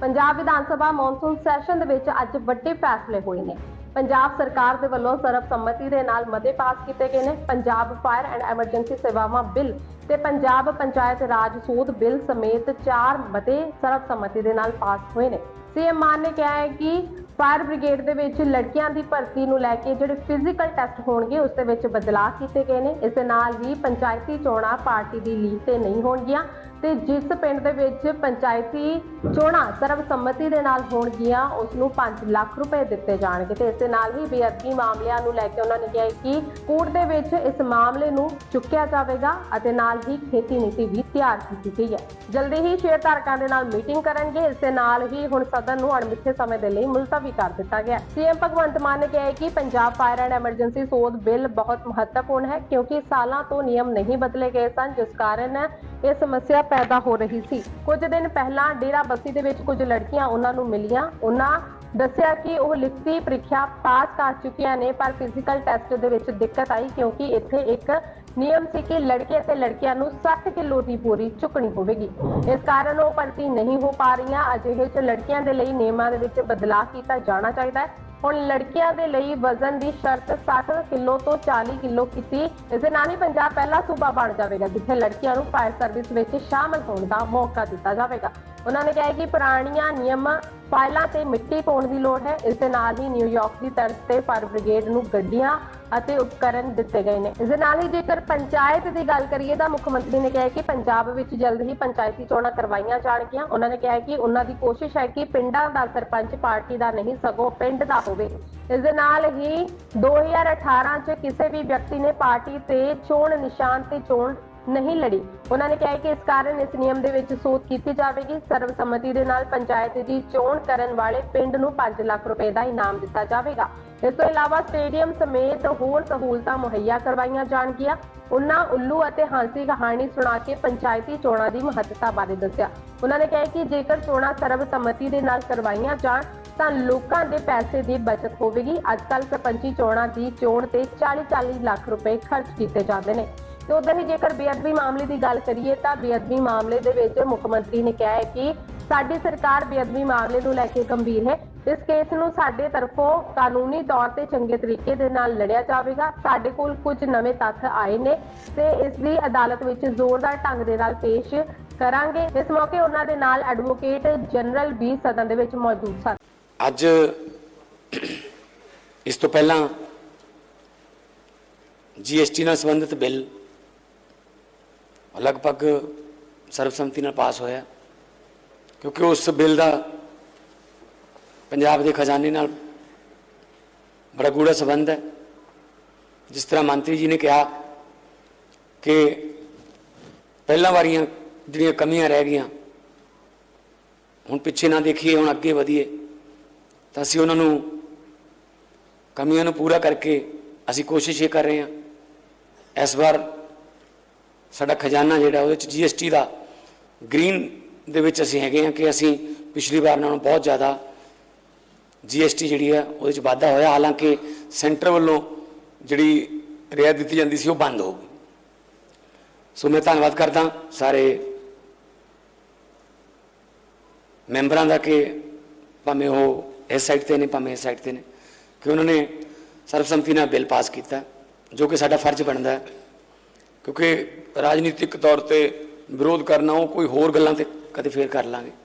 Punjab Vidhan Sabha monsoon session ਦੇ ਵਿੱਚ ਅੱਜ ਵੱਡੇ ਫੈਸਲੇ ਹੋਏ ਨੇ। ਪੰਜਾਬ ਸਰਕਾਰ ਦੇ ਵੱਲੋਂ ਸਰਬਸੰਮਤੀ ਦੇ ਨਾਲ ਮਤੇ ਪਾਸ ਕੀਤੇ ਗਏ ਨੇ। ਪੰਜਾਬ ਫਾਇਰ ਐਂਡ ਐਮਰਜੈਂਸੀ ਸੇਵਾਵਾਂ ਬਿੱਲ ਤੇ ਪੰਜਾਬ ਪੰਚਾਇਤ ਰਾਜ ਸੂਦ ਬਿੱਲ ਸਮੇਤ ਚਾਰ ਮਤੇ ਸਰਬਸੰਮਤੀ ਦੇ ਨਾਲ ਪਾਸ ਹੋਏ ਨੇ। ਸੀਐਮ ਮਾਨ ਨੇ ਕਿਹਾ ਹੈ ਕਿ ਫਾਇਰ ਬ੍ਰਿਗੇਡ ਦੇ ਵਿੱਚ ਲੜਕੀਆਂ ਦੀ ਭਰਤੀ ਨੂੰ ਲੈ ਕੇ ਜਿਹੜੇ ਫਿਜ਼ੀਕਲ ਟੈਸਟ ਹੋਣਗੇ, ਉਸ ਦੇ ਵਿੱਚ ਬਦਲਾਅ ਕੀਤੇ ਗਏ ਨੇ। ਇਸ ਦੇ ਨਾਲ ਹੀ ਪੰਚਾਇਤੀ ਚੋਣਾਂ ਪਾਰਟੀ ਦੀ ਲੀਡ ਤੇ ਨਹੀਂ ਹੋਣਗੀਆਂ। ਤੇ ਜਿਸ ਪਿੰਡ ਦੇ ਵਿੱਚ ਪੰਚਾਇਤੀ ਚੋਣਾਂ ਸਰਬਸੰਮਤੀ ਦੇ ਨਾਲ ਹੋਣਗੀਆਂ ਉਸ ਨੂੰ 5 ਲੱਖ ਰੁਪਏ ਦਿੱਤੇ ਜਾਣਗੇ ਤੇ ਇਸ ਦੇ ਨਾਲ ਹੀ ਬੇਅਦਬੀ ਮਾਮਲਿਆਂ ਨੂੰ ਲੈ ਕੇ ਉਹਨਾਂ ਨੇ ਕਿਹਾ ਕਿ ਕੋਰਟ ਦੇ ਵਿੱਚ ਇਸ ਮਾਮਲੇ ਨੂੰ ਚੁੱਕਿਆ ਜਾਵੇਗਾ ਅਤੇ ਨਾਲ ਹੀ ਖੇਤੀ ਨੀਤੀ ਵੀ ਤਿਆਰ ਕੀਤੀ ਗਈ ਹੈ। ਜਲਦੀ ਹੀ ਸ਼ੇਅਰ ਧਾਰਕਾਂ ਦੇ ਨਾਲ ਮੀਟਿੰਗ ਕਰਨਗੇ, ਇਸ ਦੇ ਨਾਲ ਹੀ ਹੁਣ ਸਦਨ ਨੂੰ ਅਣਮਿੱਥੇ ਸਮੇਂ ਦੇ ਲਈ ਮੁਲਤਵੀ ਕਰ ਦਿੱਤਾ ਗਿਆ ਸੀਐਮ ਭਗਵੰਤ ਮਾਨ ਨੇ ਕਿਹਾ ਕਿ ਪੰਜਾਬ ਫਾਇਰ ਐਂਡ ਐਮਰਜੈਂਸੀ ਸੋਧ ਬਿੱਲ ਬਹੁਤ ਮਹੱਤਵਪੂਰਨ ਹੈ ਕਿਉਂਕਿ ਸਾਲਾਂ ਤੋਂ ਨਿਯਮ ਨਹੀਂ ਬਦਲੇ ਗਏ ਸਨ, ਜਿਸ ਕਾਰਨ ਇਹ ਸਮੱਸਿਆ ਪੈਦਾ ਹੋ ਰਹੀ ਸੀ। ਕੁਝ ਦਿਨ ਪਹਿਲਾਂ ਡੇਰਾ ਬੱਸੀ ਦੇ ਵਿੱਚ ਕੁਝ ਲੜਕੀਆਂ ਉਹਨਾਂ ਨੂੰ ਮਿਲੀਆਂ। ਉਹਨਾਂ ਦੱਸਿਆ ਕਿ ਉਹ ਲਿਖਤੀ ਪ੍ਰੀਖਿਆ ਪਾਸ ਕਰ ਚੁੱਕੀਆਂ ਨੇ, ਪਰ ਫਿਜ਼ੀਕਲ ਟੈਸਟ ਦੇ ਵਿੱਚ ਦਿੱਕਤ ਆਈ ਕਿਉਂਕਿ ਇੱਥੇ ਇੱਕ ਨਿਯਮ ਸੀ ਕਿ ਲੜਕੇ ਤੇ ਲੜਕੀਆਂ ਨੂੰ 60 ਕਿਲੋ ਦੀ ਬੋਰੀ ਚੁੱਕਣੀ ਹੋਵੇਗੀ। ਇਸ ਕਾਰਨ ਉਹ ਭਰਤੀ ਨਹੀਂ ਹੋ ਪਾ ਰਹੀਆਂ। ਅਜਿਹੇ ਚ ਲੜਕੀਆਂ ਦੇ ਲਈ ਨਿਯਮਾਂ ਦੇ ਵਿੱਚ ਬਦਲਾਅ ਕੀਤਾ ਜਾਣਾ ਚਾਹੀਦਾ ਹੈ। ਹੁਣ ਲੜਕੀਆਂ ਦੇ ਲਈ ਵਜ਼ਨ ਦੀ ਸ਼ਰਤ 60 ਕਿਲੋ ਤੋਂ 40 ਕਿਲੋ ਕੀਤੀ। ਇਸ ਦੇ ਨਾਲ ਹੀ ਪੰਜਾਬ ਪਹਿਲਾ ਸੂਬਾ ਬਣ ਜਾਵੇਗਾ, ਜਿੱਥੇ ਲੜਕੀਆਂ ਨੂੰ ਫਾਇਰ ਸਰਵਿਸ ਵਿੱਚ ਸ਼ਾਮਲ ਹੋਣ ਦਾ ਮੌਕਾ ਦਿੱਤਾ ਜਾਵੇਗਾ। ਉਹਨਾਂ ਨੇ ਕਿਹਾ ਕਿ ਪੁਰਾਣੀਆਂ ਨਿਯਮ ਫਾਈਲਾਂ ਤੇ ਮਿੱਟੀ ਪਾਉਣ ਦੀ ਲੋੜ ਹੈ। ਇਸ ਦੇ ਨਾਲ ਹੀ ਨਿਊਯਾਰਕ ਦੀ ਤਰਜ਼ ਤੇ ਫਾਇਰ ਬ੍ਰਿਗੇਡ ਨੂੰ ਗੱਡੀਆਂ ਅਤੇ ਉਪਕਰਨ ਦਿੱਤੇ ਗਏ ਨੇ। ਇਸ ਦੇ ਨਾਲ ਹੀ ਜੇਕਰ ਪੰਚਾਇਤ ਦੀ ਗੱਲ ਕਰੀਏ ਤਾਂ ਮੁੱਖ ਮੰਤਰੀ ਨੇ ਕਿਹਾ ਕਿ ਪੰਜਾਬ ਵਿੱਚ ਜਲਦ ਹੀ ਪੰਚਾਇਤੀ ਚੋਣਾਂ ਕਰਵਾਈਆਂ ਜਾਣਗੀਆਂ। ਉਹਨਾਂ ਨੇ ਕਿਹਾ ਕਿ ਉਹਨਾਂ ਦੀ ਕੋਸ਼ਿਸ਼ ਹੈ ਕਿ ਪਿੰਡਾਂ ਦਾ ਸਰਪੰਚ ਪਾਰਟੀ ਦਾ ਨਹੀਂ, ਸਗੋਂ ਪਿੰਡ ਦਾ ਹੋਵੇ। ਇਸ ਦੇ ਨਾਲ ਹੀ 2018 ਚ ਕਿਸੇ ਵੀ ਵਿਅਕਤੀ ਨੇ ਪਾਰਟੀ ਤੇ ਚੋਣ ਨਿਸ਼ਾਨ ਤੇ ਚੋਣ ਨਹੀਂ ਲੜੀ। ਉਹਨਾਂ ਨੇ ਕਿਹਾ ਕਿ ਇਸ ਕਾਰਨ ਇਸ ਨਿਯਮ ਦੇ ਵਿੱਚ ਸੋਧ ਕੀਤੀ ਜਾਵੇਗੀ। ਸਰਵਸੰਮਤੀ ਦੇ ਨਾਲ ਪੰਚਾਇਤ ਦੀ ਚੋਣ ਕਰਨ ਵਾਲੇ ਪਿੰਡ ਨੂੰ 5 ਲੱਖ ਰੁਪਏ ਦਾ ਇਨਾਮ ਦਿੱਤਾ ਜਾਵੇਗਾ। ਇਸ ਤੋਂ ਇਲਾਵਾ ਸਟੇਡੀਅਮ ਸਮੇਤ ਹੋਰ ਸਹੂਲਤਾਂ ਮੁਹੱਈਆ ਕਰਵਾਈਆਂ ਜਾਣਗੀਆਂ। ਉਹਨਾਂ ਉੱਲੂ ਅਤੇ ਹਾਂਸੀ ਕਹਾਣੀ ਸੁਣਾ ਕੇ ਪੰਚਾਇਤੀ ਚੋਣਾਂ ਦੀ ਮਹੱਤਤਾ ਬਾਰੇ ਦੱਸਿਆ। ਉਹਨਾਂ ਨੇ ਕਿਹਾ ਕਿ ਜੇਕਰ ਚੋਣਾਂ ਸਰਵਸੰਮਤੀ ਦੇ ਨਾਲ ਕਰਵਾਈਆਂ ਜਾਣ ਤਾਂ ਲੋਕਾਂ ਦੇ ਪੈਸੇ ਦੀ ਬਚਤ ਹੋਵੇਗੀ। ਅੱਜ ਕੱਲ੍ਹ ਸਰਪੰਚੀ ਚੋਣਾਂ ਦੀ ਚੋਣ ਤੇ 40-40 ਲੱਖ ਰੁਪਏ ਖਰਚ ਕੀਤੇ ਜਾਂਦੇ ਨੇ। ਤੇ ਉਧਰ ਹੀ ਜੇਕਰ ਬੇਅਦਬੀ ਮਾਮਲੇ ਦੀ ਗੱਲ ਕਰੀਏ ਤਾਂ ਬੇਅਦਬੀ ਮਾਮਲੇ ਦੇ ਵਿੱਚ ਮੁੱਖ ਮੰਤਰੀ ਨੇ ਕਿਹਾ ਹੈ ਕਿ ਸਾਡੀ ਸਰਕਾਰ ਬੇਅਦਬੀ ਮਾਮਲੇ ਨੂੰ ਲੈ ਕੇ ਗੰਭੀਰ ਹੈ। ਇਸ ਕੇਸ ਨੂੰ ਸਾਡੇ ਤਰਫੋਂ ਕਾਨੂੰਨੀ ਤੌਰ ਤੇ ਚੰਗੇ ਤਰੀਕੇ ਦੇ ਨਾਲ ਲੜਿਆ ਜਾਵੇਗਾ। ਸਾਡੇ ਕੋਲ ਕੁਝ ਨਵੇਂ ਤੱਥ ਆਏ ਨੇ ਤੇ ਇਸ ਲਈ ਅਦਾਲਤ ਵਿੱਚ ਜ਼ੋਰਦਾਰ ਢੰਗ ਦੇ ਨਾਲ ਪੇਸ਼ ਕਰਾਂਗੇ। ਇਸ ਮੌਕੇ ਉਹਨਾਂ ਦੇ ਨਾਲ ਐਡਵੋਕੇਟ ਜਨਰਲ ਵੀ ਸਦਨ ਦੇ ਵਿੱਚ ਮੌਜੂਦ ਸਨ। ਅੱਜ ਇਸ ਤੋਂ ਪਹਿਲਾਂ ਜੀਐਸਟੀ ਨਾਲ ਸੰਬੰਧਿਤ ਬਿੱਲ ਲਗਭਗ ਸਰਬਸੰਮਤੀ ਨਾਲ ਪਾਸ ਹੋਇਆ, ਕਿਉਂਕਿ ਉਸ ਬਿੱਲ ਦਾ ਪੰਜਾਬ ਦੇ ਖਜ਼ਾਨੇ ਨਾਲ ਬੜਾ ਗੂੜਾ ਸੰਬੰਧ ਹੈ। ਜਿਸ ਤਰ੍ਹਾਂ ਮੰਤਰੀ ਜੀ ਨੇ ਕਿਹਾ ਕਿ ਪਹਿਲਾਂ ਵਾਰੀਆਂ ਜਿਹੜੀਆਂ ਕਮੀਆਂ ਰਹਿ ਗਈਆਂ, ਹੁਣ ਪਿੱਛੇ ਨਾ ਦੇਖੀਏ, ਹੁਣ ਅੱਗੇ ਵਧੀਏ। ਤਾਂ ਅਸੀਂ ਉਹਨਾਂ ਨੂੰ ਕਮੀਆਂ ਨੂੰ ਪੂਰਾ ਕਰਕੇ ਅਸੀਂ ਕੋਸ਼ਿਸ਼ ਇਹ ਕਰ ਰਹੇ ਹਾਂ। ਇਸ ਵਾਰ ਸਾਡਾ ਖਜ਼ਾਨਾ ਜਿਹੜਾ ਉਹਦੇ ਚ ਜੀਐਸਟੀ ਦਾ ਗ੍ਰੀਨ ਦੇ ਵਿੱਚ ਅਸੀਂ ਹੈਗੇ ਹਾਂ ਕਿ ਅਸੀਂ ਪਿਛਲੀ ਵਾਰ ਨਾਲੋਂ ਬਹੁਤ ਜ਼ਿਆਦਾ ਜੀਐਸਟੀ ਜਿਹੜੀ ਹੈ ਉਹਦੇ ਚ ਵਾਧਾ ਹੋਇਆ। ਹਾਲਾਂਕਿ ਸੈਂਟਰ ਵੱਲੋਂ ਜਿਹੜੀ ਰਿਆਇਤ ਦਿੱਤੀ ਜਾਂਦੀ ਸੀ ਉਹ ਬੰਦ ਹੋ ਗਈ। ਸੋ ਮੈਂ ਧੰਨਵਾਦ ਕਰਦਾ ਸਾਰੇ ਮੈਂਬਰਾਂ ਦਾ ਕਿ ਭਾਵੇਂ ਉਹ ਇਸ ਸਾਈਡ ਤੇ ਨੇ, ਭਾਵੇਂ ਇਸ ਸਾਈਡ ਤੇ ਨੇ, ਕਿ ਉਹਨਾਂ ਨੇ ਸਰਬਸੰਮਤੀ ਨਾਲ ਬਿੱਲ ਪਾਸ ਕੀਤਾ, ਜੋ ਕਿ ਸਾਡਾ ਫਰਜ਼ ਬਣਦਾ ਹੈ। ਕਿਉਂਕਿ ਰਾਜਨੀਤਿਕ ਤੌਰ ਤੇ ਵਿਰੋਧ ਕਰਨਾ, ਉਹ ਕੋਈ ਹੋਰ ਗੱਲਾਂ ਤੇ ਕਦੇ ਫੇਰ ਕਰ ਲਾਂਗੇ।